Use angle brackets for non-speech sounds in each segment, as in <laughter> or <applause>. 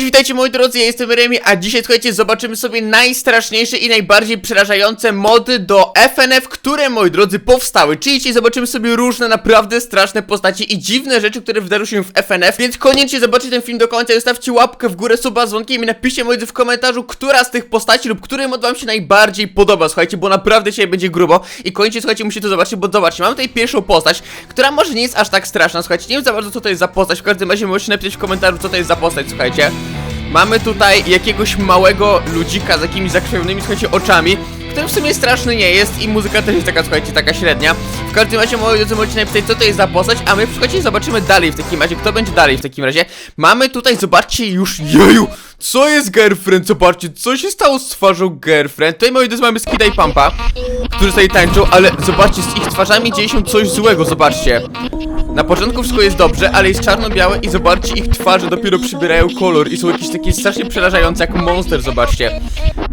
Cześć, witajcie moi drodzy, ja jestem Remi, a dzisiaj słuchajcie, zobaczymy sobie najstraszniejsze i najbardziej przerażające mody do FNF, które moi drodzy powstały. Czyli dzisiaj zobaczymy sobie różne naprawdę straszne postaci i dziwne rzeczy, które wydarzą się w FNF, więc koniecznie zobaczcie ten film do końca, zostawcie łapkę w górę, suba dzwonkiem i napiszcie moi drodzy w komentarzu, która z tych postaci lub który mod wam się najbardziej podoba, słuchajcie, bo naprawdę dzisiaj będzie grubo i koniecznie słuchajcie, musicie to zobaczyć, bo zobaczcie, mamy tutaj pierwszą postać, która może nie jest aż tak straszna, słuchajcie, nie wiem za bardzo co to jest za postać, w każdym razie możecie napisać w komentarzu co to jest za postać, słuchajcie. Mamy tutaj jakiegoś małego ludzika z jakimiś zakrwawionymi, słuchajcie, oczami, który w sumie straszny nie jest i muzyka też jest taka, słuchajcie, taka średnia. W każdym razie, moi drodzy, możecie napisać, co to jest za postać, a my, słuchajcie, zobaczymy dalej w takim razie, kto będzie dalej w takim razie. Mamy tutaj, zobaczcie, już, jeju, co jest girlfriend, zobaczcie, co się stało z twarzą girlfriend. Tutaj, moi drodzy, mamy Skida i Pampa, którzy sobie tańczą, ale zobaczcie, z ich twarzami dzieje się coś złego, zobaczcie. Na początku wszystko jest dobrze, ale jest czarno-białe i zobaczcie, ich twarze dopiero przybierają kolor i są jakieś takie strasznie przerażające jak monster, zobaczcie.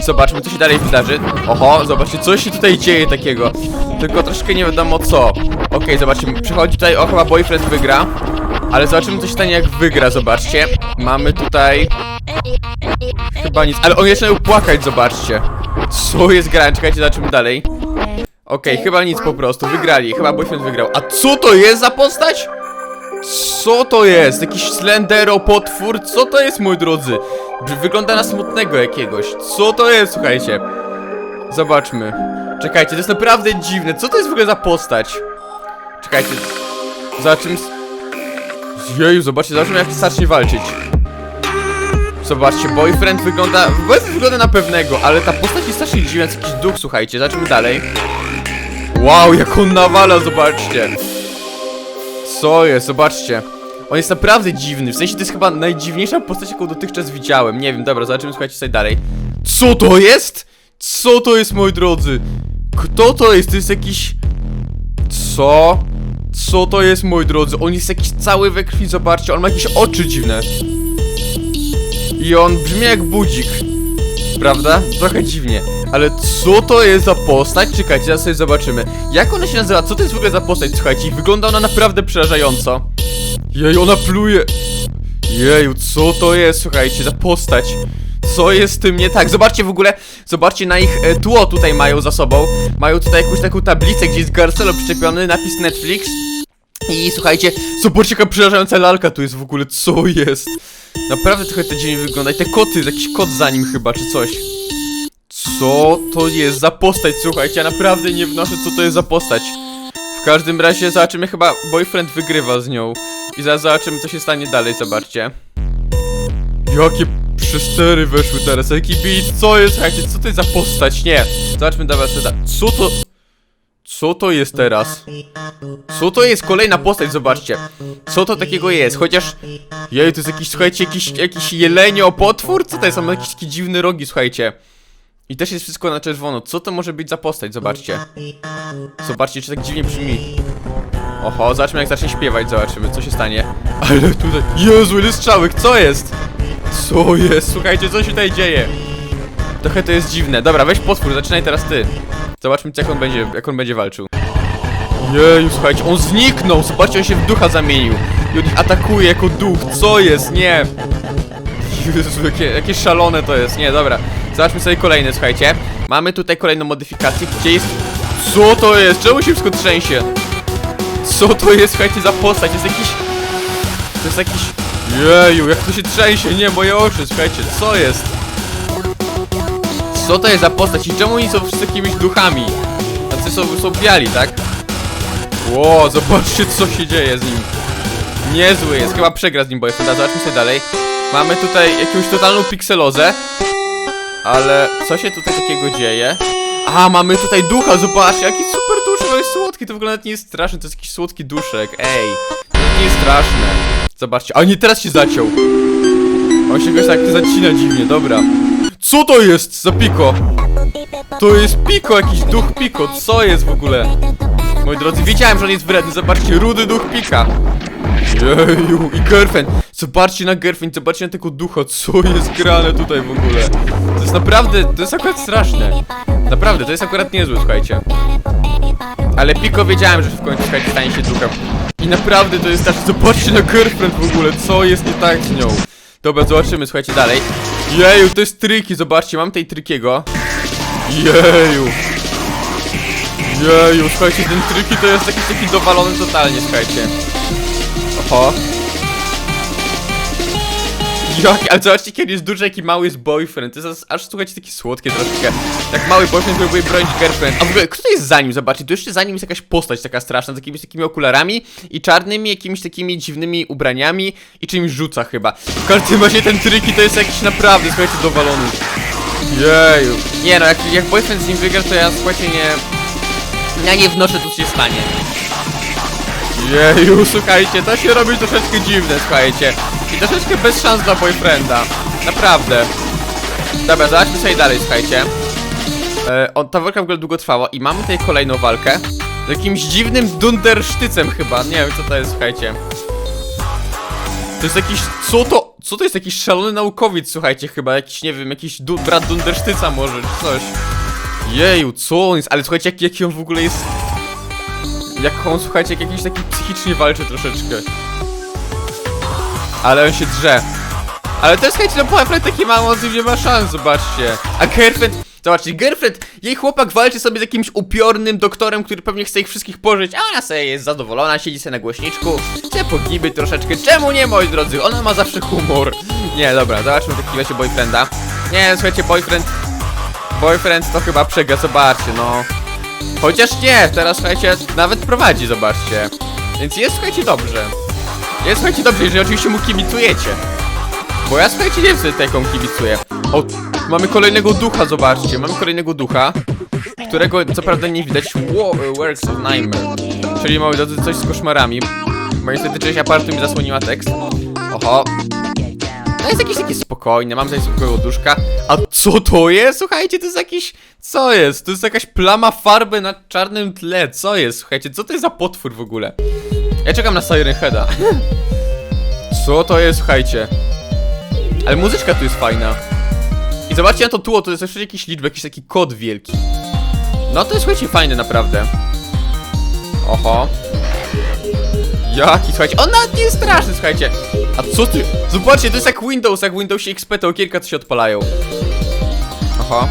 Zobaczmy, co się dalej wydarzy. Oho, zobaczcie, co się tutaj dzieje takiego. Tylko troszkę nie wiadomo co. Okej, zobaczmy, przychodzi tutaj, o chyba boyfriend wygra. Ale zobaczymy, co się stanie jak wygra, zobaczcie. Mamy tutaj... Chyba nic, ale on miał płakać, zobaczcie. Co jest grane? Czekajcie, zobaczymy dalej. Okej, chyba nic po prostu, wygrali, chyba boyfriend wygrał. A co to jest za postać? Co to jest? Jakiś slendero potwór? Co to jest, moi drodzy? Wygląda na smutnego jakiegoś. Co to jest, słuchajcie? Zobaczmy. Czekajcie, to jest naprawdę dziwne. Co to jest w ogóle za postać? Czekajcie. Zobaczymy. s- Jeju, zobaczcie, zobaczymy jak zacznie walczyć. Zobaczcie, boyfriend wygląda... Boyfriend wygląda na pewnego, ale ta postać jest strasznie dziwna, jest jakiś duch, słuchajcie. Zobaczymy dalej. Wow, jak on nawala, zobaczcie. Co jest, zobaczcie. On jest naprawdę dziwny, w sensie to jest chyba najdziwniejsza postać, jaką dotychczas widziałem. Nie wiem, dobra, zobaczymy, słuchajcie sobie dalej. Co to jest? Co to jest, moi drodzy? Kto to jest? To jest jakiś... Co? Co to jest, moi drodzy? On jest jakiś cały we krwi, zobaczcie, on ma jakieś oczy dziwne. I on brzmi jak budzik. Prawda? Trochę dziwnie. Ale co to jest za postać? Czekajcie, zaraz sobie zobaczymy. Jak ona się nazywa? Co to jest w ogóle za postać? Słuchajcie, wygląda ona naprawdę przerażająco. Jej, ona pluje. Jeju, co to jest? Słuchajcie, za postać. Co jest z tym nie tak? Zobaczcie w ogóle, zobaczcie na ich e, tło tutaj mają za sobą. Mają tutaj jakąś taką tablicę, gdzie jest Garcelo przyczepiony, napis Netflix. I słuchajcie, zobaczcie jaka przerażająca lalka tu jest w ogóle, co jest? Naprawdę trochę to dziwnie wygląda i te koty, jakiś kot za nim chyba, czy coś. Co to jest za postać? Słuchajcie, ja naprawdę nie wnoszę, co to jest za postać. W każdym razie zobaczymy, chyba boyfriend wygrywa z nią. I zaraz zobaczymy, co się stanie dalej, zobaczcie. Jakie przestery weszły teraz, jaki beat, co jest? Słuchajcie, co to jest za postać? Nie. Zobaczmy, dobra, co to... Co to jest teraz? Co to jest kolejna postać, zobaczcie. Co to takiego jest? Chociaż... Jej, to jest jakiś, słuchajcie, jakiś, jakiś jelenio potwór? Co to jest? On jakieś takie dziwne rogi, słuchajcie. I też jest wszystko na czerwono. Co to może być za postać? Zobaczcie. Zobaczcie, czy tak dziwnie brzmi. Oho, zobaczmy jak zacznie śpiewać, zobaczymy, co się stanie. Ale tutaj... Jezu, ile strzałek, co jest? Co jest? Słuchajcie, co się tutaj dzieje? Trochę to jest dziwne. Dobra, weź potwór, zaczynaj teraz ty. Zobaczmy, jak on będzie, jak on będzie walczył. Jeju, słuchajcie, on zniknął! Zobaczcie, on się w ducha zamienił. I on ich atakuje jako duch. Co jest? Nie! Jezu, jakie, jakie szalone to jest. Nie, dobra. Zobaczmy sobie kolejne, słuchajcie. Mamy tutaj kolejną modyfikację, gdzie jest... Co to jest? Czemu się wszystko trzęsie? Co to jest, słuchajcie, za postać? Jest jakiś... To jest jakiś... Jeju, jak to się trzęsie? Nie, moje oczy, słuchajcie, co jest? Co to jest za postać i czemu oni są wszyscy jakimiś duchami? Tacy są, są biali, tak? Ło, zobaczcie co się dzieje z nim. Niezły jest, chyba przegra z nim, bo jest zobaczmy sobie dalej. Mamy tutaj jakąś totalną pikselozę. Ale co się tutaj takiego dzieje? A, mamy tutaj ducha, zobaczcie, jaki super duszek, jest słodki, to w ogóle nawet nie jest straszne, to jest jakiś słodki duszek, ej. To nie jest straszne. Zobaczcie, a nie, teraz się zaciął. On się jakoś tak zacina dziwnie, dobra. Co to jest za piko? To jest piko, jakiś duch piko, co jest w ogóle? Moi drodzy, wiedziałem, że on jest wredny, zobaczcie, rudy duch pika. Jeju, i girlfriend. Zobaczcie na girlfriend, zobaczcie na tego ducha, co jest grane tutaj w ogóle. To jest naprawdę, to jest akurat straszne. Naprawdę, to jest akurat niezłe, słuchajcie. Ale Piko wiedziałem, że w końcu słuchajcie, stanie się duchem. I naprawdę to jest straszne. Zobaczcie na girlfriend w ogóle, co jest nie tak z nią. Dobra, zobaczymy, słuchajcie, dalej. Jeju, to jest tryki, zobaczcie, mam tej trykiego. Jeju. Jeju, słuchajcie, ten tryki to jest jakiś taki dowalony totalnie, słuchajcie. Oho. Jaki, ale zobaczcie, kiedy jest duży, jaki mały jest boyfriend. To jest aż, słuchajcie, takie słodkie troszeczkę. Jak mały boyfriend próbuje bronić girlfriend. A w ogóle, kto to jest za nim? Zobaczcie, to jeszcze za nim jest jakaś postać taka straszna, z jakimiś takimi okularami i czarnymi, jakimiś takimi dziwnymi ubraniami i czymś rzuca chyba. W każdym razie ten tryki to jest jakiś naprawdę, słuchajcie, dowalony. Jeju. Nie no, jak, jak boyfriend z nim wygra, to ja, słuchajcie, nie... Ja nie wnoszę, co się stanie. Jeju, słuchajcie, to się robi troszeczkę dziwne, słuchajcie. I troszeczkę bez szans dla boyfrienda. Naprawdę. Dobra, zobaczmy sobie dalej, słuchajcie. E, on, ta walka w ogóle długo trwała i mamy tutaj kolejną walkę. Z jakimś dziwnym dundersztycem chyba. Nie wiem, co to jest, słuchajcie. To jest jakiś... Co to? Co to jest? Jakiś szalony naukowiec, słuchajcie, chyba. Jakiś, nie wiem, jakiś du brat dundersztyca może, czy coś. Jeju, co on jest? Ale słuchajcie, jaki, jaki on w ogóle jest... Jak on, słuchajcie, jak jakiś taki psychicznie walczy troszeczkę. Ale on się drze. Ale jest, słuchajcie, no boyfriend taki mało z nie ma szans, zobaczcie. A girlfriend, zobaczcie, girlfriend, jej chłopak walczy sobie z jakimś upiornym doktorem, który pewnie chce ich wszystkich pożyć, a ona sobie jest zadowolona, siedzi sobie na głośniczku, chce pogiby troszeczkę. Czemu nie, moi drodzy? Ona ma zawsze humor. Nie, dobra, zobaczmy takim razie boyfrienda. Nie, słuchajcie, boyfriend, boyfriend to chyba przegra, zobaczcie, no. Chociaż nie, teraz słuchajcie, nawet prowadzi, zobaczcie. Więc jest, słuchajcie, dobrze. Jest, słuchajcie, dobrze, jeżeli oczywiście mu kibicujecie. Bo ja, słuchajcie, nie wiem, komu kibicuję. O, mamy kolejnego ducha, zobaczcie. Mamy kolejnego ducha, którego co prawda nie widać. Wo works of Nightmare. Czyli, drodzy, coś z koszmarami. Bo niestety część apartu mi zasłoniła tekst. Oho. No jest jakiś taki spokojny, mam tutaj zwykłego duszka. A co to jest? Słuchajcie, to jest jakiś... Co jest? To jest jakaś plama farby na czarnym tle. Co jest? Słuchajcie, co to jest za potwór w ogóle? Ja czekam na Siren Heada. <laughs> Co to jest, słuchajcie? Ale muzyczka tu jest fajna. I zobaczcie na to tło, to jest jeszcze jakieś liczby, jakiś taki kod wielki. No to jest, słuchajcie, fajne naprawdę. Oho. Jaki, słuchajcie, on nawet nie jest straszny, słuchajcie. A co ty? Zobaczcie, to jest jak Windows, jak w Windowsie XP, te okienka co się odpalają. Oho.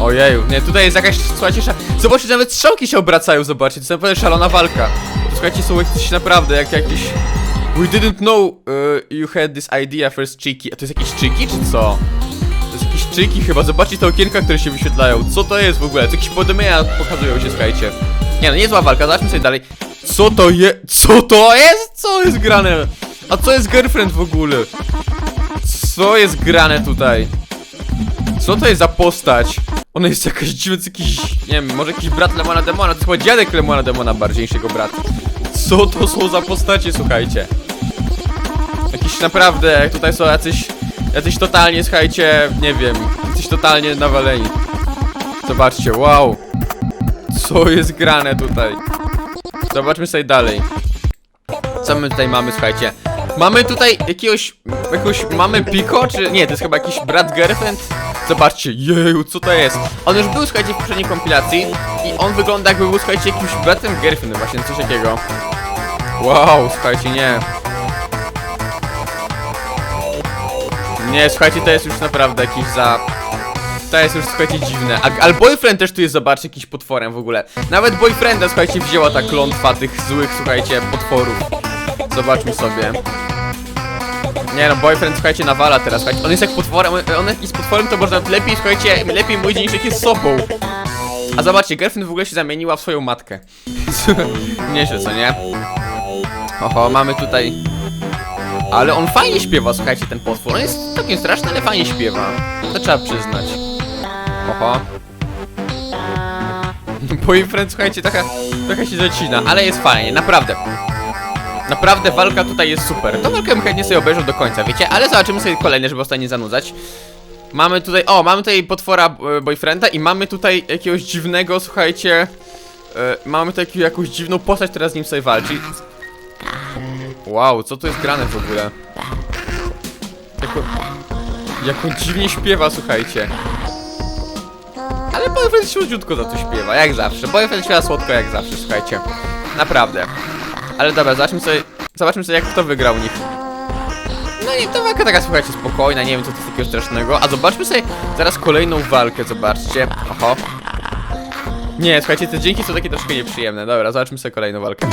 Ojeju, nie, tutaj jest jakaś, słuchajcie, sza... zobaczcie, nawet strzałki się obracają, zobaczcie, to jest naprawdę szalona walka. Słuchajcie, są jakieś naprawdę, jak jakieś... We didn't know uh, you had this idea first, Cheeky. A to jest jakiś Cheeky, czy co? To jest jakiś Cheeky chyba, zobaczcie te okienka, które się wyświetlają. Co to jest w ogóle? To jakieś podomienia pokazują się, słuchajcie. Nie no, niezła walka, zobaczmy sobie dalej. Co to jest? Co to jest? Co jest grane? A co jest girlfriend w ogóle? Co jest grane tutaj? Co to jest za postać? Ona jest jakaś dziwna, jakiś, nie wiem, może jakiś brat Lemona Demona, to chyba dziadek Lemona Demona bardziej niż jego brat. Co to są za postacie, słuchajcie? Jakiś naprawdę, tutaj są jacyś, jacyś totalnie, słuchajcie, nie wiem, jacyś totalnie nawaleni. Zobaczcie, wow. Co jest grane tutaj? Zobaczmy sobie dalej. Co my tutaj mamy, słuchajcie? Mamy tutaj jakiegoś, jakiegoś, mamy Pico, czy nie, to jest chyba jakiś brat girlfriend? Zobaczcie, jeju, co to jest? On już był, słuchajcie, w poprzedniej kompilacji i on wygląda jakby był, słuchajcie, jakimś bratem girlfriend, właśnie coś takiego. Wow, słuchajcie, nie. Nie, słuchajcie, to jest już naprawdę jakiś za... To jest już, słuchajcie, dziwne. A, ale boyfriend też tu jest, zobaczcie, jakiś potworem w ogóle. Nawet boyfrienda, słuchajcie, wzięła ta klątwa tych złych, słuchajcie, potworów. Zobaczmy sobie. Nie no, boyfriend, słuchajcie, nawala teraz, słuchajcie. On jest jak potworem, on jak jest potworem, to można lepiej, słuchajcie, lepiej mówić niż jak jest sobą. A zobaczcie, girlfriend w ogóle się zamieniła w swoją matkę. <laughs> Nieźle, co nie? Oho, mamy tutaj... Ale on fajnie śpiewa, słuchajcie, ten potwór. On jest całkiem straszny, ale fajnie śpiewa. To trzeba przyznać. Oho. Boyfriend, słuchajcie, trochę, trochę się zacina, ale jest fajnie, naprawdę. Naprawdę walka tutaj jest super. Tą walkę chętnie sobie obejrzał do końca, wiecie? Ale zobaczymy sobie kolejne, żeby ostatnio zanudzać. Mamy tutaj, o, mamy tutaj potwora e, boyfrienda i mamy tutaj jakiegoś dziwnego, słuchajcie... E, mamy tutaj jakąś dziwną postać, która z nim sobie walczy. Wow, co to jest grane w ogóle? Jako, jak on dziwnie śpiewa, słuchajcie. Ale boyfriend słodziutko za to śpiewa, jak zawsze. Boyfriend śpiewa słodko jak zawsze, słuchajcie. Naprawdę. Ale dobra, zobaczmy sobie Zobaczmy sobie, jak kto wygrał nich. No i ta walka taka, słuchajcie, spokojna, nie wiem, co to jest takiego strasznego. A zobaczmy sobie zaraz kolejną walkę, zobaczcie. Oho. Nie, słuchajcie, te dźwięki są takie troszkę nieprzyjemne. Dobra, zobaczmy sobie kolejną walkę.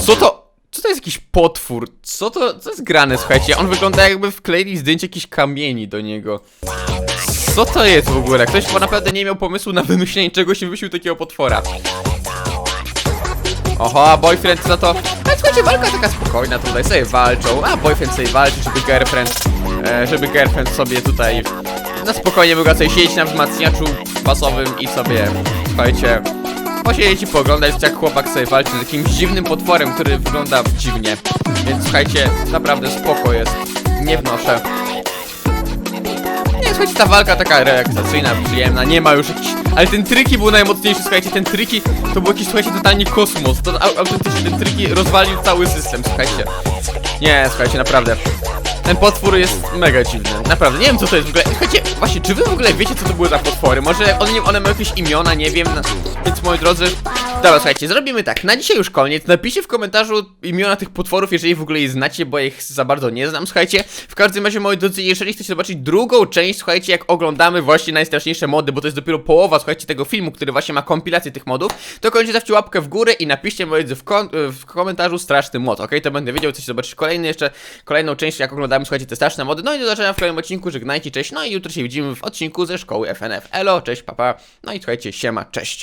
Co to? Co to jest jakiś potwór? Co to? Co jest grane, słuchajcie? On wygląda jakby wkleili zdjęcie jakichś kamieni do niego. Co to jest w ogóle? Ktoś chyba naprawdę nie miał pomysłu na wymyślenie czegoś i wymyślił takiego potwora. Oho, a boyfriend za to. Ale słuchajcie, walka taka spokojna, tutaj sobie walczą. A boyfriend sobie walczy, żeby girlfriend. E, żeby girlfriend sobie tutaj. Na spokojnie mogła sobie siedzieć na wzmacniaczu pasowym i sobie. Słuchajcie. Posiedzieć i pooglądać, jak chłopak sobie walczy z jakimś dziwnym potworem, który wygląda dziwnie. Więc słuchajcie, naprawdę spoko jest. Nie wnoszę. Słuchajcie, ta walka taka relaksacyjna, przyjemna, nie ma już jakichś... Ale ten triki był najmocniejszy, słuchajcie, ten triki to był jakiś, słuchajcie, totalnie kosmos. To au- autentycznie ten triki rozwalił cały system, słuchajcie. Nie, słuchajcie, naprawdę. Ten potwór jest mega dziwny, naprawdę, nie wiem co to jest w ogóle. Słuchajcie, właśnie, czy wy w ogóle wiecie co to były za potwory? Może nie- one mają jakieś imiona, nie wiem, więc moi drodzy... Dobra, słuchajcie, zrobimy tak, na dzisiaj już koniec, napiszcie w komentarzu imiona tych potworów, jeżeli w ogóle je znacie, bo ich za bardzo nie znam, słuchajcie. W każdym razie, moi drodzy, jeżeli chcecie zobaczyć drugą część, słuchajcie, jak oglądamy właśnie najstraszniejsze mody, bo to jest dopiero połowa, słuchajcie, tego filmu, który właśnie ma kompilację tych modów, to koniecznie dawcie łapkę w górę i napiszcie, moi drodzy, w, w komentarzu straszny mod, ok? To będę wiedział, chcecie zobaczyć kolejny jeszcze, kolejną część, jak oglądamy, słuchajcie, te straszne mody. No i do zobaczenia w kolejnym odcinku, żegnajcie, cześć, no i jutro się widzimy w odcinku ze szkoły FNF. Elo, cześć, papa, no i słuchajcie, siema, cześć.